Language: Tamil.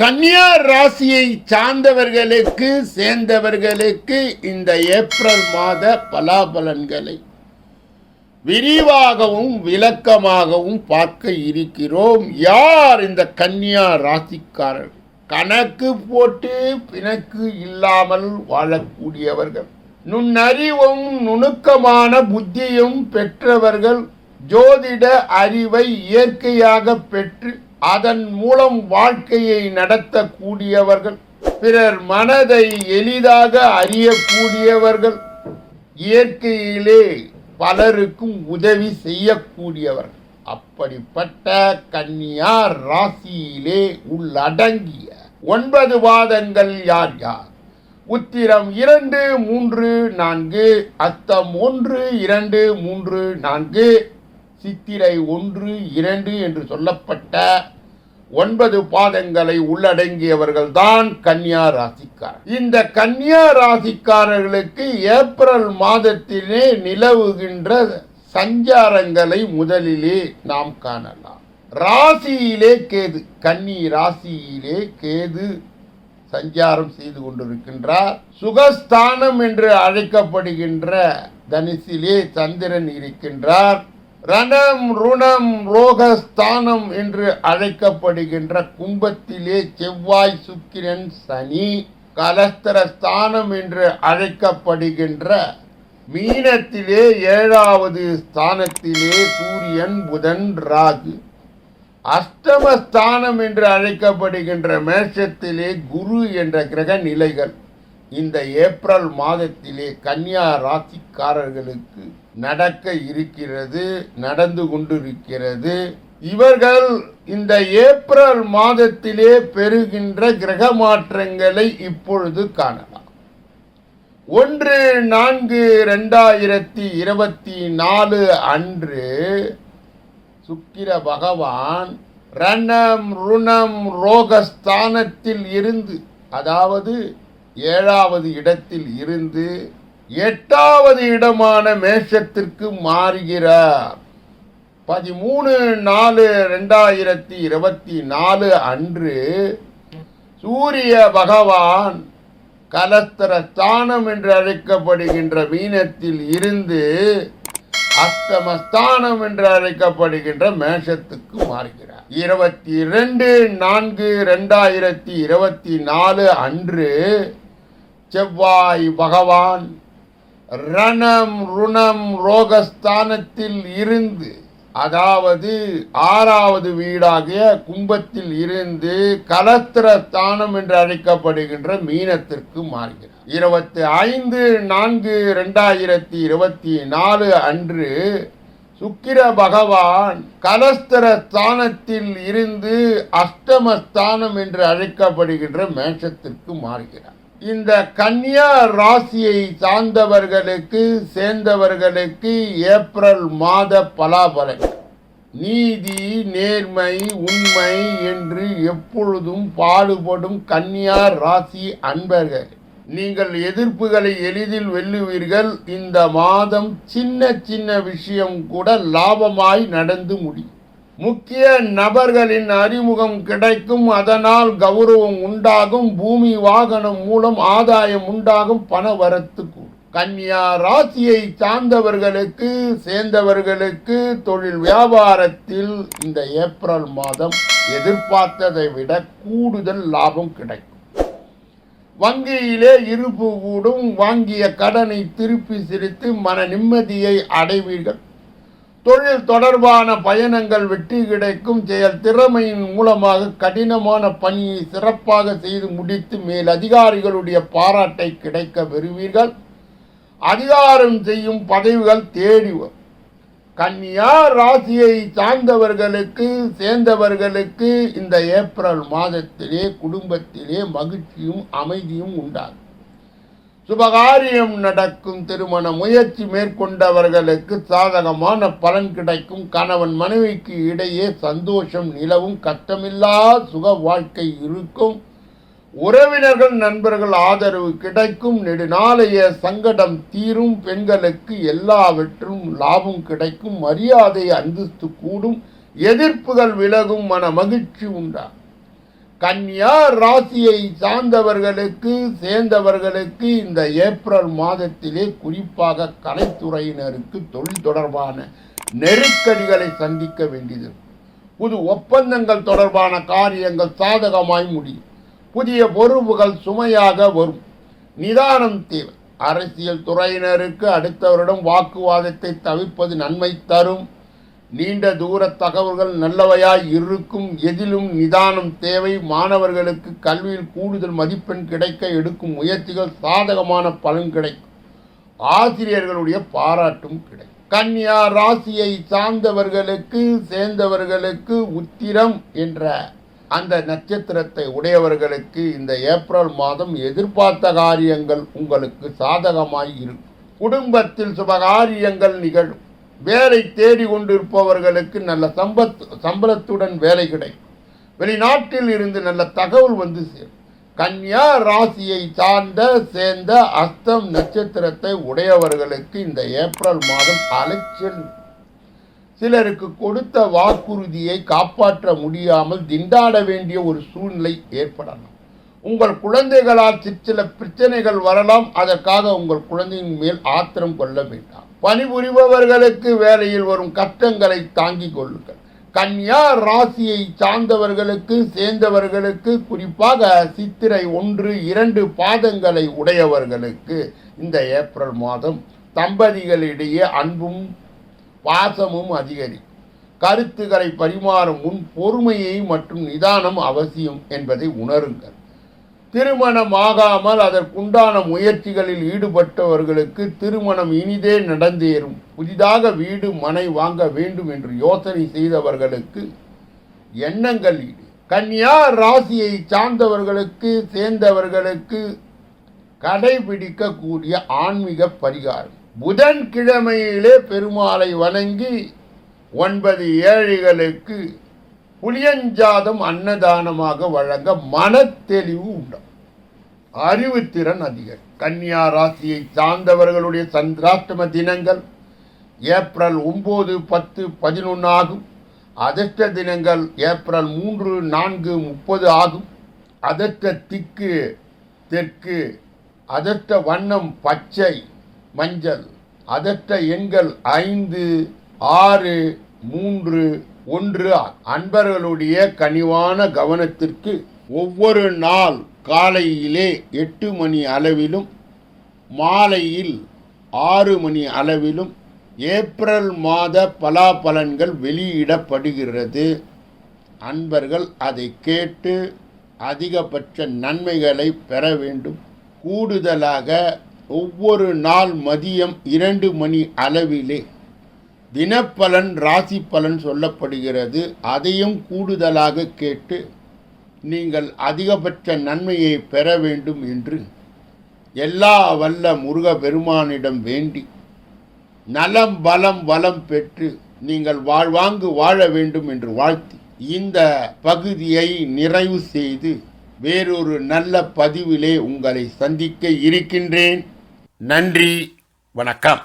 கன்னியா ராசியை சார்ந்தவர்களுக்கு சேர்ந்தவர்களுக்கு இந்த ஏப்ரல் மாத பலாபலன்களை விரிவாகவும் விளக்கமாகவும் பார்க்க இருக்கிறோம். யார் இந்த கன்னியா ராசிக்காரர்? கணக்கு போட்டு பிணக்கு இல்லாமல் வாழக்கூடியவர்கள். நுண்ணறிவும் நுணுக்கமான புத்தியும் பெற்றவர்கள் ஜோதிட அறிவை இயற்கையாக பெற்று அதன் மூலம் வாழ்க்கையை நடத்தக்கூடியவர்கள் பிறர் மனதை எளிதாக அறியக்கூடியவர்கள் இயற்கையிலே பலருக்கும் உதவி செய்யக்கூடியவர்கள். அப்படிப்பட்ட கன்னியார் ராசியிலே உள்ளடங்கிய ஒன்பது வாதங்கள் யார் யார்? உத்திரம் இரண்டு மூன்று நான்கு அத்தம் ஒன்று இரண்டு மூன்று நான்கு. சித்திரை ஒன்று இரண்டு என்று சொல்லப்பட்ட ஒன்பது பாதங்களை உள்ளடங்கியவர்கள் தான் கன்னியா ராசிக்காரர் இந்த கன்னியா ராசிக்காரர்களுக்கு ஏப்ரல் மாதத்திலே நிலவுகின்ற சஞ்சாரங்களை முதலிலே நாம் காணலாம். ராசியிலே கேது கன்னி ராசியிலே கேது சஞ்சாரம் செய்து கொண்டிருக்கின்றார். சுகஸ்தானம் என்று அழைக்கப்படுகின்ற தனுசிலே சந்திரன் இருக்கின்றார். ரணம் ருணம் ரோகஸ்தானம் என்று அழைக்கப்படுகின்ற கும்பத்திலே செவ்வாய் சுக்கிரன் சனி கலஸ்தர ஸ்தானம் என்று அழைக்கப்படுகின்ற மீனத்திலே ஏழாவது ஸ்தானத்திலே சூரியன் புதன் ராகு. அஷ்டமஸ்தானம் என்று அழைக்கப்படுகின்ற மேஷத்திலே குரு என்ற கிரக நிலைகள். இந்த ஏப்ரல் மாதத்திலே கன்னியா ராசிக்காரர்களுக்கு நடக்க இருக்கிறது நடந்து கொண்டிருக்கிறது. இவர்கள் இந்த ஏப்ரல் மாதத்திலே பெறுகின்ற கிரக மாற்றங்களை இப்பொழுது காணலாம். ஒன்று நான்கு ரெண்டாயிரத்தி இருபத்தி நாலு அன்று சுக்கிர பகவான் ரணம் ருணம் ரோகஸ்தானத்தில் இருந்து அதாவது ஏழாவது இடத்தில் இருந்து எட்டாவது இடமான மேஷத்திற்கு மாறுகிறார். பதிமூணு நாலு ரெண்டாயிரத்தி இருபத்தி நாலு அன்று சூரிய பகவான் கலஸ்தர ஸ்தானம் என்று அழைக்கப்படுகின்ற மீனத்தில் இருந்து அஸ்தமஸ்தானம் என்று அழைக்கப்படுகின்ற மேஷத்துக்கு மாறுகிறார். இருபத்தி ரெண்டு நான்கு ரெண்டாயிரத்தி இருபத்தி நாலு அன்று செவ்வாய் பகவான் ரணம் ருணம் ரோகஸ்தானத்தில் இருந்து அதாவது ஆறாவது வீடாகிய கும்பத்தில் இருந்து கலத்திர ஸ்தானம் என்று அழைக்கப்படுகின்ற மீனத்திற்கு மாறுகிறார். இருபத்தி ஐந்து நான்கு ரெண்டாயிரத்தி இருபத்தி நாலு அன்று சுக்கிர பகவான் கலஸ்தர ஸ்தானத்தில் இருந்து அஷ்டமஸ்தானம் என்று அழைக்கப்படுகின்ற மேஷத்திற்கு மாறுகிறார். இந்த கன்னியா ராசியை சார்ந்தவர்களுக்கு சேர்ந்தவர்களுக்கு ஏப்ரல் மாத பலாபலன். நீதி நேர்மை உண்மை என்று எப்பொழுதும் பாடுபடும் கன்னியா ராசி அன்பர்கள். நீங்கள் எதிர்ப்புகளை எளிதில் வெல்லுவீர்கள். இந்த மாதம் சின்ன சின்ன விஷயம் கூட லாபமாய் நடந்து முடியும். முக்கிய நபர்களின் அறிமுகம் கிடைக்கும். அதனால் கௌரவம் உண்டாகும். பூமி வாகனம் மூலம் ஆதாயம் உண்டாகும். பண வரத்து கன்னியா ராசியை சார்ந்தவர்களுக்கு சேர்ந்தவர்களுக்கு தொழில் வியாபாரத்தில் இந்த ஏப்ரல் மாதம் எதிர்பார்த்ததை விட கூடுதல் லாபம் கிடைக்கும். வங்கியிலே இருப்பு கூடும். வாங்கிய கடனை திருப்பி சிரித்து மன நிம்மதியை அடைவீர்கள். தொழில் தொடர்பான பயணங்கள் வெற்றி கிடைக்கும் செயல் திறமையின் மூலமாக கடினமான பணியை சிறப்பாக செய்து முடித்து மேல் அதிகாரிகளுடைய பாராட்டை கிடைக்க பெறுவீர்கள். அதிகாரம் செய்யும் பதவிகள் தேடி கன்னியா ராசியை சார்ந்தவர்களுக்கு சேர்ந்தவர்களுக்கு இந்த ஏப்ரல் மாதத்திலே குடும்பத்திலே மகிழ்ச்சியும் அமைதியும் உண்டாகும். சுபகாரியம் நடக்கும் திருமண முயற்சி மேற்கொண்டவர்களுக்கு சாதகமான பலன் கிடைக்கும். கணவன் மனைவிக்கு இடையே சந்தோஷம் நிலவும். கஷ்டமில்லா சுக வாழ்க்கை இருக்கும். உறவினர்கள் நண்பர்கள் ஆதரவு கிடைக்கும். நெடுநாளைய சங்கடம் தீரும். பெண்களுக்கு எல்லாவற்றும் லாபம் கிடைக்கும். மரியாதை அந்தஸ்து கூடும். எதிர்ப்புகள் விலகும். மன மகிழ்ச்சி உண்டாகும். கன்னியா ராசியை சார்ந்தவர்களுக்கு சேர்ந்தவர்களுக்கு இந்த ஏப்ரல் மாதத்திலே குறிப்பாக கலைத்துறையினருக்கு தொழில் தொடர்பான நெருக்கடிகளை சந்திக்க வேண்டியது. புது ஒப்பந்தங்கள் தொடர்பான காரியங்கள் சாதகமாய் முடியும். புதிய பொறுப்புகள் சுமையாக வரும். நிதானம் தேவை. அரசியல் துறையினருக்கு அடுத்தவரிடம் வாக்குவாதத்தை தவிர்ப்பது நன்மை தரும். நீண்ட தூர தகவல்கள் நல்லவையாய் இருக்கும் எதிலும் நிதானம் தேவை மாணவர்களுக்கு கல்வியில் கூடுதல் மதிப்பெண் கிடைக்க எடுக்கும் முயற்சிகள் சாதகமான பலன் கிடைக்கும். ஆசிரியர்களுடைய பாராட்டும் கிடைக்கும். கன்னியா ராசியை சார்ந்தவர்களுக்கு சேர்ந்தவர்களுக்கு உத்திரம் என்ற அந்த நட்சத்திரத்தை உடையவர்களுக்கு இந்த ஏப்ரல் மாதம் எதிர்பார்த்த காரியங்கள் உங்களுக்கு சாதகமாய் இருக்கும். குடும்பத்தில் சுபகாரியங்கள் நிகழும். வேலை தேடி கொண்டிருப்பவர்களுக்கு நல்ல சம்பத் சம்பளத்துடன் வேலை கிடைக்கும். வெளிநாட்டில் இருந்து நல்ல தகவல் வந்து சேரும். கன்யா ராசியை சார்ந்த சேர்ந்த அஸ்தம் நட்சத்திரத்தை உடையவர்களுக்கு இந்த ஏப்ரல் மாதம் அலைச்சல். சிலருக்கு கொடுத்த வாக்குறுதியை காப்பாற்ற முடியாமல் திண்டாட வேண்டிய ஒரு சூழ்நிலை ஏற்படலாம். உங்கள் குழந்தைகளால் சிற்சில பிரச்சனைகள் வரலாம். அதற்காக உங்கள் குழந்தையின் மேல் ஆத்திரம் கொள்ள வேண்டாம். பணிபுரிபவர்களுக்கு வேலையில் வரும் கஷ்டங்களை தாங்கிக் கொள்ளுங்கள். கன்யா ராசியை சார்ந்தவர்களுக்கு சேர்ந்தவர்களுக்கு குறிப்பாக சித்திரை ஒன்று இரண்டு பாதங்களை உடையவர்களுக்கு இந்த ஏப்ரல் மாதம் தம்பதிகளிடையே அன்பும் பாசமும் அதிகரிக்கும். கருத்துக்களை பரிமாறும் முன் பொறுமையை மற்றும் நிதானம் அவசியம் என்பதை உணருங்கள். திருமணம் ஆகாமல் அதற்குண்டான முயற்சிகளில் ஈடுபட்டவர்களுக்கு திருமணம் இனிதே நடந்தேறும். புதிதாக வீடு மனை வாங்க வேண்டும் என்று யோசனை செய்தவர்களுக்கு எண்ணங்கள் ஈடு. கன்னியா ராசியை சார்ந்தவர்களுக்கு சேர்ந்தவர்களுக்கு கடைபிடிக்கக்கூடிய ஆன்மீக பரிகாரம். புதன்கிழமையிலே பெருமாளை வணங்கி ஒன்பது ஏழைகளுக்கு புளியஞ்சாதம் அன்னதானமாக வழங்க மனத்தெளிவு உண்டு? அறிவுத்திறன் அதிகம். கன்னியா ராசியை சார்ந்தவர்களுடைய சந்திராஷ்டம தினங்கள் ஏப்ரல் ஒம்பது பத்து பதினொன்று ஆகும். அதிர்ஷ்ட தினங்கள் ஏப்ரல் மூன்று நான்கு முப்பது ஆகும். அதிர்ஷ்ட திக்கு தெற்கு அதிர்ஷ்ட வண்ணம் பச்சை மஞ்சள். அதற்ற எண்கள் ஐந்து ஆறு மூன்று ஒன்று அன்பர்களுடைய கனிவான கவனத்திற்கு ஒவ்வொரு நாள் காலையிலே எட்டு மணி அளவிலும் மாலையில் ஆறு மணி அளவிலும் ஏப்ரல் மாத பலாபலன்கள் வெளியிடப்படுகிறது. அன்பர்கள் அதை கேட்டு அதிகபட்ச நன்மைகளை பெற வேண்டும். கூடுதலாக ஒவ்வொரு நாள் மதியம் இரண்டு மணி அளவிலே தினப்பலன் ராசி பலன் சொல்லப்படுகிறது. அதையும் கூடுதலாக கேட்டு நீங்கள் அதிகபட்ச நன்மையை பெற வேண்டும் என்று எல்லா வல்ல முருக பெருமானிடம் வேண்டி நலம் பலம் வளம் பெற்று நீங்கள் வாழ்வாங்கு வாழ வேண்டும் என்று வாழ்த்தி இந்த பகுதியை நிறைவு செய்து வேறொரு நல்ல பதிவிலே உங்களை சந்திக்க இருக்கின்றேன். நன்றி வணக்கம்.